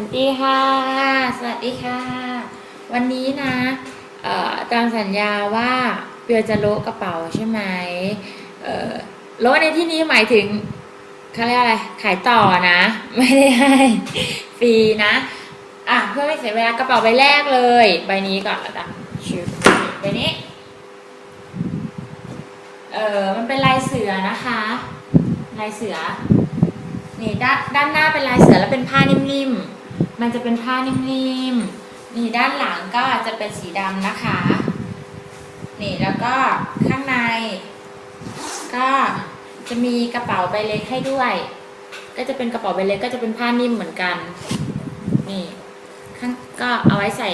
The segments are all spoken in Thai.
วัสดีค่ะ สวัสดีค่ะ วันนี้นะตามสัญญาว่าเปียจะโละกระเป๋าใช่ไหมเอ่อโละในที่นี้หมายถึงเขาเรียกอะไร ขายต่อนะ ไม่ได้ให้ฟรีนะ อะเพื่อไม่เสียเวลากระเป๋าใบแรกเลย ใบนี้ก่อนละกันชิวใบนี้ เออมันเป็นลายเสือนะคะ ลายเสือ นี่ด้านด้านหน้าเป็นลายเสือแล้วเป็นผ้านิ่มๆ มันจะเป็นผ้านิ่มๆ นี่ด้านหลังก็จะเป็นสีดำนะคะ นี่แล้วก็ข้างใน ก็จะมีกระเป๋าใบเล็กให้ด้วย ก็จะเป็นกระเป๋าใบเล็กก็จะเป็นผ้านิ่มเหมือนกัน นี่ข้างก็เอาไว้ใส่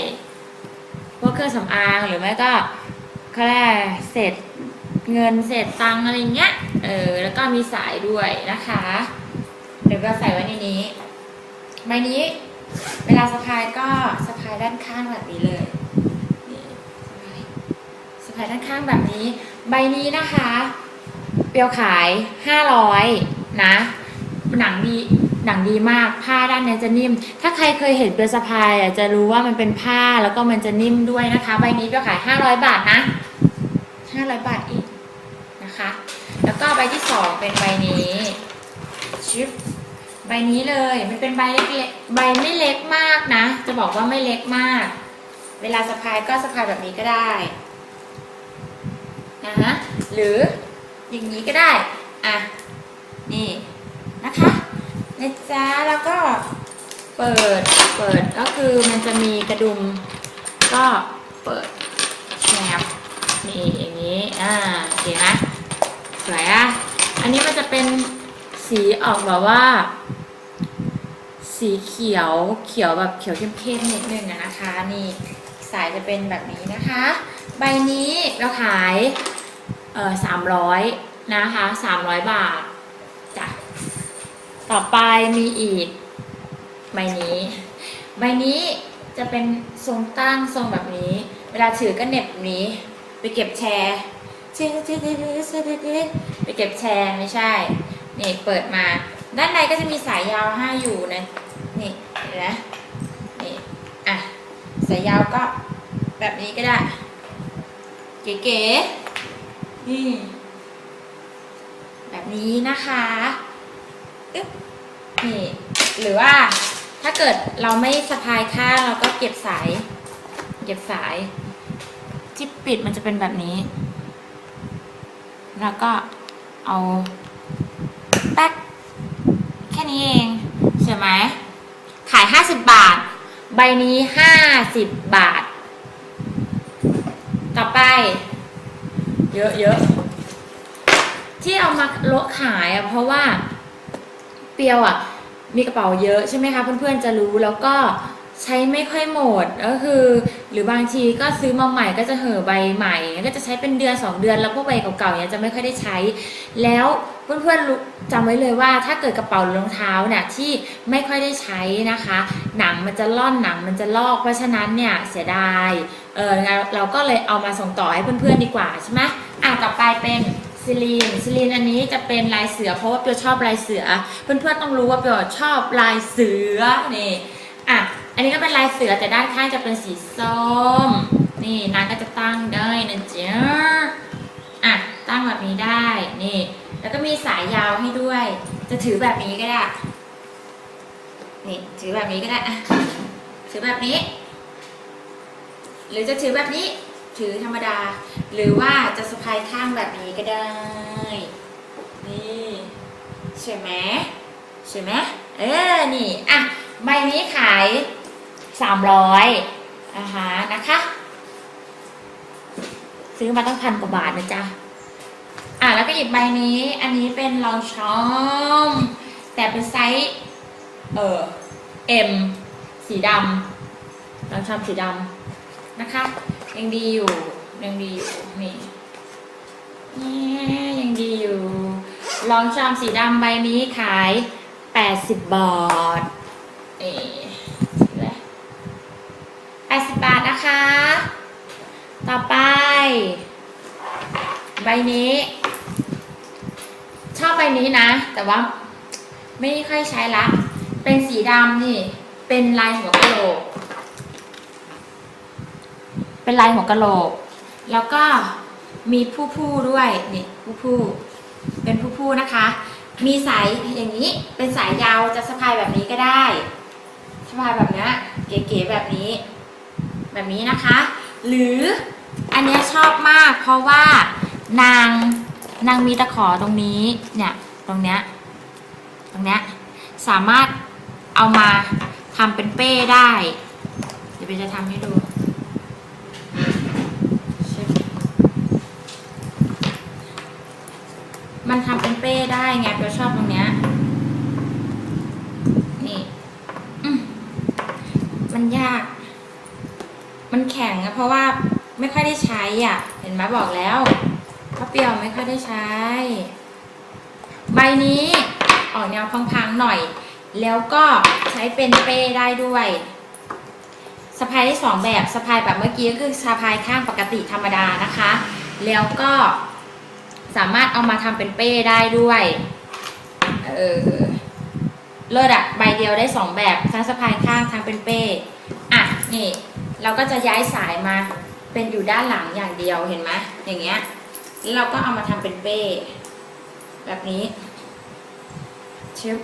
พวกเครื่องสำอางหรือไม่ก็เขาเรียกอะไรเศษเงินเศษตังอะไรเงี้ย เออ แล้วก็มีสายด้วยนะคะ ดี๋ยวก็ใส่ไว้ในนี้ ใบนี้ เวลาสะพายก็สะพายด้านข้างแบบนี้เลยนี่สะพายด้านข้างแบบนี้ ใบนี้นะคะ เปียวขายห้าร้อยนะ หนังดีหนังดีมากผ้าด้านเนี้ยจะนิ่ม ถ้าใครเคยเห็นเปียวสะพายอะจะรู้ว่ามันเป็นผ้าแล้วก็มันจะนิ่มด้วยนะคะ ใบนี้เปียวขายห้าร้อยบาทนะห้าร้อยบาทเองนะคะ แล้วก็ใบที่สองเป็นใบนี้ชิป ใบนี้เลย มันเป็นใบเล็กๆใบไม่เล็กมากนะ จะบอกว่าไม่เล็กมาก เวลาสะพายก็สะพายแบบนี้ก็ได้นะฮะหรืออย่างนี้ก็ได้ อะ นี่นะคะนะจ๊ะแล้วก็เปิด เปิดก็คือมันจะมีกระดุม ก็เปิดแชมนี่อย่างนี้ อ่าโอเคนะสวยอะ อันนี้มันจะเป็น สีออกแบบว่า สีเขียวเขียวแบบเขียวเข้มๆนิดนึงนะคะ นี่สายจะเป็นแบบนี้นะคะ ใบนี้เราขายเออสามร้อยนะคะสามร้อยบาทจ้ะต่อไปมีอีก ใบนี้ ใบนี้จะเป็นทรงตั้งทรงแบบนี้ เวลาถือก็เหน็บแบบนี้ ไปเก็บแชร์ไปเก็บแชร์ไม่ใช่ นี่เปิดมา ด้านในก็จะมีสายยาวห้าอยู่นะ นี่เห็นไหมนี่อะสายยาวก็แบบนี้ก็ได้ เก๋ๆนี่แบบนี้นะคะอึ๊บนี่หรือว่าถ้าเกิดเราไม่สะพายข้างเราก็เก็บสาย เก็บสายที่ปิดมันจะเป็นแบบนี้ แล้วก็เอา แป๊กแค่นี้เองใช่ไหมขาย50บาท ใบนี้50บาท ต่อไป เยอะเยอะที่เอามาโละขายอะเพราะว่าเปียวอะมีกระเป๋าเยอะใช่ไหมคะเพื่อนๆจะรู้แล้วก็ ใช้ไม่ค่อยหมดก็คือ หรือบางทีก็ซื้อมาใหม่ก็จะเห่อใบใหม่ ก็จะใช้เป็นเดือน 2 เดือนแล้วพวกใบเก่าๆเนี่ยจะไม่ค่อยได้ใช้ แล้วเพื่อนๆจำไว้เลยว่าถ้าเกิดกระเป๋ารองเท้าเนี่ยที่ไม่ค่อยได้ใช้นะคะ หนังมันจะล่อนหนังมันจะลอกเพราะฉะนั้นเนี่ยเสียดายเออเราเราก็เลยเอามาส่งต่อให้เพื่อนๆดีกว่าใช่ไหมอะต่อไปเป็นซิลีนซิลีนอันนี้จะเป็นลายเสือเพราะว่าเปียวชอบลายเสือ เพื่อนๆต้องรู้ว่าเปียวชอบลายเสือนี่อะ อันนี้ก็เป็นลายเสือแต่ด้านข้างจะเป็นสีส้ม นี่นางก็จะตั้งได้นะจ๊ะอะตั้งแบบนี้ได้นี่ แล้วก็มีสายยาวให้ด้วย จะถือแบบนี้ก็ได้ นี่ถือแบบนี้ก็ได้อะถือแบบนี้ หรือจะถือแบบนี้ ถือธรรมดา หรือว่าจะสะพายข้างแบบนี้ก็ได้ นี่ใช่ไหมใช่ไหมเออนี่อะใบนี้ขาย สามร้อยอาฮะนะคะ ซื้อมาตั้งพันกว่าบาทนะจ๊ะ อะแล้วก็หยิบใบนี้ อันนี้เป็นรองช้อม แต่เป็นไซส์ เออ M สีดำรองช้อมสีดำนะคะ ยังดีอยู่ ยังดีอยู่ นี่นี่ยังดีอยู่ลองชอมสีดำใบนี้ขาย 80 บาทเอ๊ะ80 บาท นะคะ ต่อไป ใบนี้ ชอบใบนี้นะ แต่ว่าไม่ค่อยใช้ละ เป็นสีดำนี่ เป็นลายหัวกะโหลก เป็นลายหัวกะโหลก แล้วก็มีผู้ผู้ด้วยนี่ผู้ผู้เป็นผู้ผู้นะคะ มีสายอย่างนี้เป็นสายยาวจะสะพายแบบนี้ก็ได้สะพายแบบนี้เก๋ๆแบบนี้ แบบนี้นะคะ หรืออันนี้ชอบมาก เพราะว่านางนางมีตะขอตรงนี้เนี่ยตรงเนี้ยตรงเนี้ยสามารถเอามาทำเป็นเป้ได้ เดี๋ยวเบจะทำให้ดูมันทำเป็นเป้ได้ไงเบลชอบตรงเนี้ย นี่อืมมันยาก มัน แข็งอะเพราะว่าไม่ค่อยได้ใช้อะ เห็นไหมบอกแล้วว่าเปรียวไม่ค่อยได้ใช้ ใบนี้ออกแนวพังๆหน่อย แล้วก็ใช้เป็นเป้ได้ด้วยสะพายได้สองแบบสะพายแบบเมื่อกี้ก็คือสะพายข้างปกติธรรมดานะคะ แล้วก็สามารถเอามาทำเป็นเป้ได้ด้วย เออเลิศอะใบเดียวได้สองแบบทั้งสะพายข้างทั้งเป็นเป้ อะนี่ เราก็จะย้ายสายมาเป็นอยู่ด้านหลังอย่างเดียวเห็นไหมอย่างเงี้ยแล้วเราก็เอามาทำเป็นเป้ แบบนี้ชึบ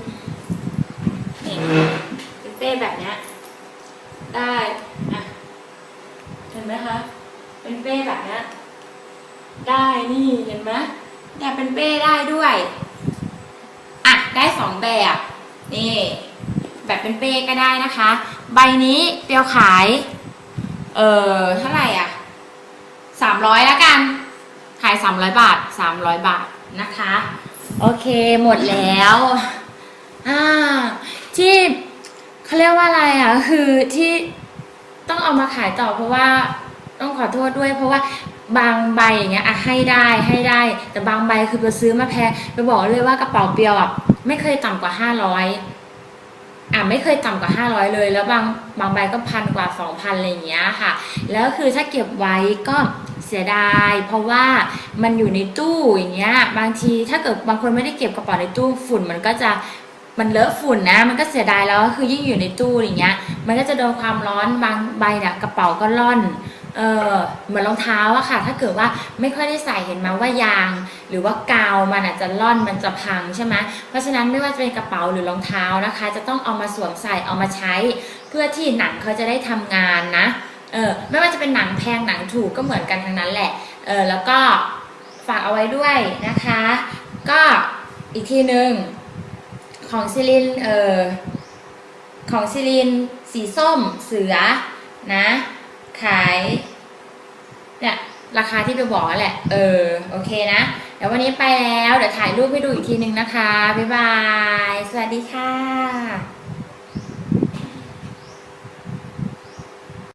นี่เป็นเป้แบบเนี้ยได้อะเห็นไหมคะเป็นเป้แบบเนี้ยได้นี่เห็นไหมเนี่ยเป็นเป้ได้ด้วยอะได้สองแบบนี่แบบเป็นเป้ก็ได้นะคะ ใบนี้เปียวขาย เออเท่าไหร่อะสามร้อยแล้วกัน ขายสามร้อยบาทสามร้อยบาทนะคะ โอเคหมดแล้วอ่าที่เขาเรียกว่าอะไรอะ คือที่ต้องเอามาขายต่อเพราะว่าต้องขอโทษด้วย เพราะว่าบางใบอย่างเงี้ยอะให้ได้ให้ได้ แต่บางใบคือไปซื้อมาแพงไปบอกเลยว่ากระเป๋าเปียวอะไม่เคยต่ำกว่าห้าร้อย อะไม่เคยต่ำกว่าห้าร้อยเลย แล้วบางบางใบก็พันกว่าสองพันอะไรอย่างเงี้ยค่ะ แล้วคือถ้าเก็บไว้ก็เสียดาย เพราะว่ามันอยู่ในตู้อย่างเงี้ย บางทีถ้าเกิดบางคนไม่ได้เก็บกระเป๋าในตู้ฝุ่นมันก็จะมันเลอะฝุ่นนะ มันก็เสียดายแล้วคือยิ่งอยู่ในตู้อย่างเงี้ย มันก็จะโดนความร้อนบางใบเนี่ยกระเป๋าก็ร่อน เออเหมือนรองเท้าอะค่ะ ถ้าเกิดว่าไม่ค่อยได้ใส่เห็นมาว่ายาง หรือว่ากาวมันอาจจะร่อนมันจะพังใช่ไหมเพราะฉะนั้นไม่ว่าจะเป็นกระเป๋าหรือรองเท้านะคะ จะต้องเอามาสวมใส่เอามาใช้ เพื่อที่หนังเขาจะได้ทำงานนะเออไม่ว่าจะเป็นหนังแพงหนังถูกก็เหมือนกันทั้งนั้นแหละเออแล้วก็ฝากเอาไว้ด้วยนะคะ ก็อีกทีหนึ่งของซิลินเออของซิลินสีส้มเสือนะ เนี่ยราคาที่ไปบอกแหละ เออ โอเคนะ เดี๋ยววันนี้ไปแล้ว เดี๋ยวถ่ายรูปให้ดูอีกทีหนึ่งนะคะ บ๊ายบาย สวัสดีค่ะ